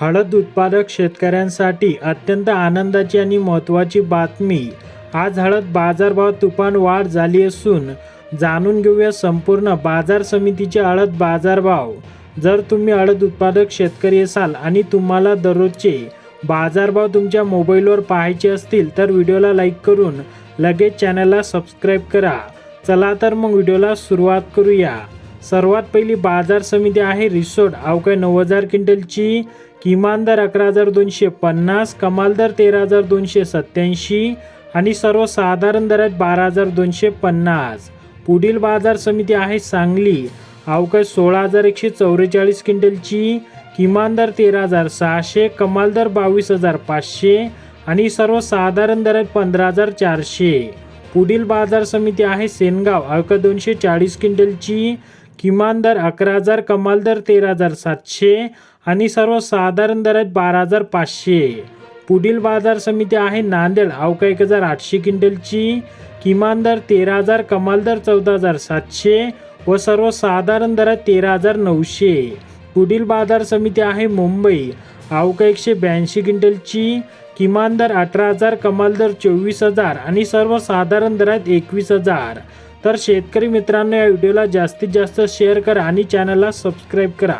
हळद उत्पादक शेतकऱ्यांसाठी अत्यंत आनंदाची आणि महत्त्वाची बातमी. आज हळद बाजारभाव तुफान वाढ झाली असून जाणून घेऊया संपूर्ण बाजार समितीचे हळद बाजारभाव. जर तुम्ही हळद उत्पादक शेतकरी असाल आणि तुम्हाला दररोजचे बाजारभाव तुमच्या मोबाईलवर पाहायचे असतील तर व्हिडिओला लाईक करून लगेच चॅनलला सबस्क्राईब करा. चला तर मग व्हिडिओला सुरुवात करूया. सर्वात पहिली बाजार समिती आहे रिसोड. अवकाळी नऊ हजार क्विंटलची किमान दर अकरा हजार दोनशे पन्नास कमाल दर तेरा हजार दोनशे सत्याऐंशी आणि सर्वसाधारण दर आहेत बारा हजार दोनशे पन्नास. पुढील बाजार समिती आहे सांगली. अवकाळी सोळा हजार एकशे चौवेचाळीस क्विंटलची किमान दर तेरा हजार सहाशे कमाल दर बावीस हजार पाचशे आणि सर्वसाधारण दर आहेत पंधरा हजार चारशे. पुढील बाजार समिती आहे सेनगाव. अवका दोनशे चाळीस क्विंटलची किमान दर अकरा हजार कमाल दर तेरा हजार सातशे आणि सर्वसाधारण दर आहेत बारा हजार पाचशे. पुढील बाजार समिती आहे नांदेड. अवका एक हजार आठशे क्विंटलची. किमान दर तेरा हजार कमाल दर चौदा हजार सातशे व सर्वसाधारण दर आहे तेरा हजार नऊशे. पुढील बाजार समिती आहे मुंबई. अवका एकशे ब्याऐंशी क्विंटलची किमान दर अठरा हजार कमाल दर चोवीस हजार आणि सर्वसाधारण दर आहेत एकवीस हजार. तर शेतकरी मित्रांनो या व्हिडिओला जास्तीत जास्त शेअर करा आणि चॅनलला सबस्क्राईब करा.